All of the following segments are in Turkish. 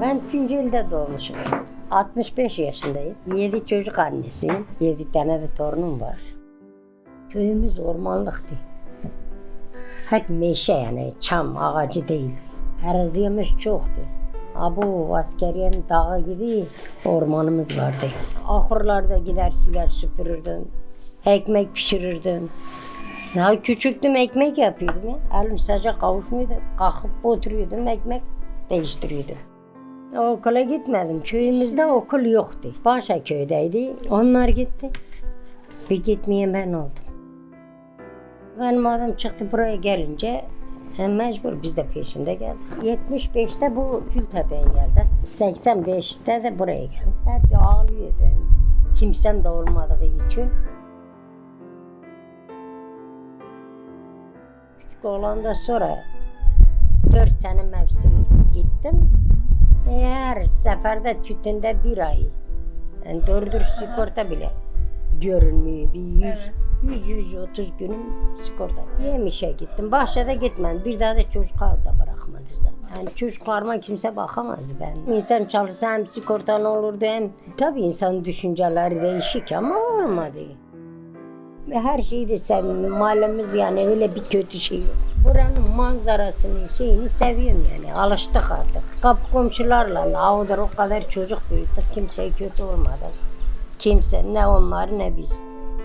Ben Tunceli'de doğmuşum. 65 yaşındayım. 7 çocuk annesiyim. 7 tane de torunum var. Köyümüz ormanlıktı. Hep meşe yani çam ağacı değil. Arazimiz çoktu. Ha bu askeriyenin dağı gibi ormanımız vardı. Ahırlarda gider siler süpürürdüm. Ekmek pişirirdim. Daha küçüktüm ekmek yapıyordum ya. Elim sadece kavuşmuyordu. Kalkıp oturuyordum ekmek değiştiriyordum. Okula gitmedim. Köyümüzde okul yoktu. Başa köydeydi. Onlar gitti. Bir gitmeyen ben oldum. Benim adam çıktı buraya gelince e, mecbur biz de peşinde geldik. 75'te bu Gültepe'ye geldi. 85'te de buraya geldim. Hep ağlıyordum. Kimsem de olmadığı için. Küçük oğlan sonra 4 sene mevsim gittim. Seferde tütünde bir ay. Yani doğru dürüst sigorta bile görünmüyor. Bir 100, Evet. 100, 130 günüm sigorta. Yemişe gittim. Bahçede gitmedim. Bir daha da çocuklar da bırakmadı zaten. Yani çocuklarıma kimse bakamazdı ben. İnsan çalışsa hem sigortalı olurdu hem... Tabii insanın düşünceleri değişik ama olmadı. Her şeyi seviyorum. Mahallemiz yani öyle bir kötü şey yok. Buranın manzarasını, şeyini seviyorum yani. Alıştık artık. Kapı komşularla avudur o kadar çocuk büyüttük. Kimseye kötü olmadı. Kimse ne onlar ne biz.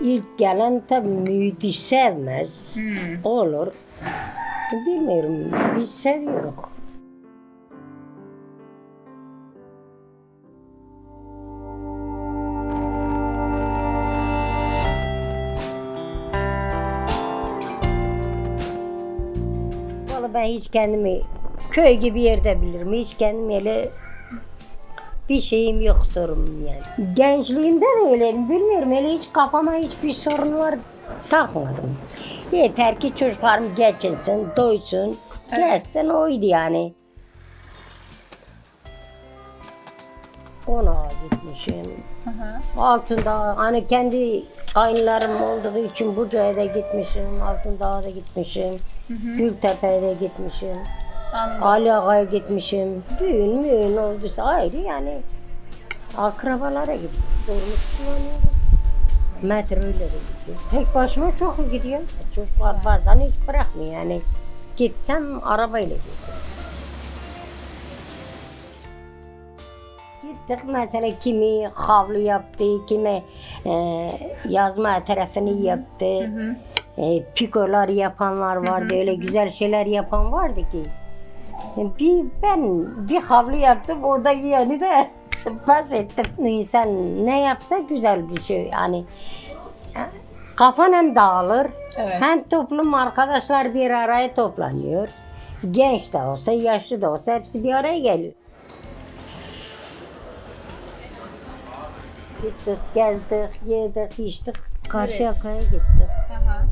İlk gelen tabii mühiti sevmez. Hmm. Olur. Bilmiyorum. Biz seviyoruz. Ben hiç kendimi köy gibi yerde bilirim. Hiç kendimi öyle bir şeyim yok sorunum yani. Gençliğimde de öyleydim. Bilmiyorum öyle hiç kafama hiçbir sorun var takmadım. Yeter ki çocuklarım geçinsin, doysun, Evet. geçsin oydu yani. Ona gitmişim. Hı hı. Altında hani kendi kayınlarım olduğu için Buca'ya da gitmişim, Altındağ'a da gitmişim, Gültepe'ye de gitmişim. Anladım. Ali Ağa'ya gitmişim. Düğün müğün olduysa ayrı yani. Akrabalara gittim. Dolmuş kullanıyorum. Metro öyle de gidiyor. Tek başıma çok mu gidiyor? Çocuklar bazen hiç bırakmıyor yani. Gitsem arabayla gidiyorum. Gittik mesela kimi havlu yaptı, kimi e, yazma tarafını yaptı. Hı. E, pikolar yapanlar vardı, öyle güzel şeyler yapan vardı ki. E, Bir ben bir havlu yaptım, o da yani de pes ettim. İnsan ne yapsa güzel bir şey yani. e, Kafan hem dağılır, Evet. hem toplum arkadaşlar bir araya toplanıyor. Genç de olsa, yaşlı da olsa hepsi bir araya geliyor. Gittik, gezdik, yedik, içtik. Karşıyaka'ya gittik. Hı hı.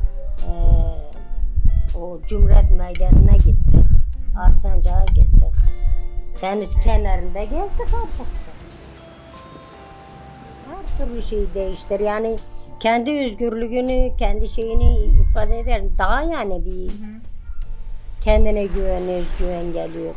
Ee, o Cumhuriyet Meydanı'na gittik. Arsancak'a gittik. Deniz kenarında gezdik artık. Her türlü şey değiştir. Yani kendi özgürlüğünü, kendi şeyini ifade eder. Daha yani bir kendine güven, özgüven geliyor.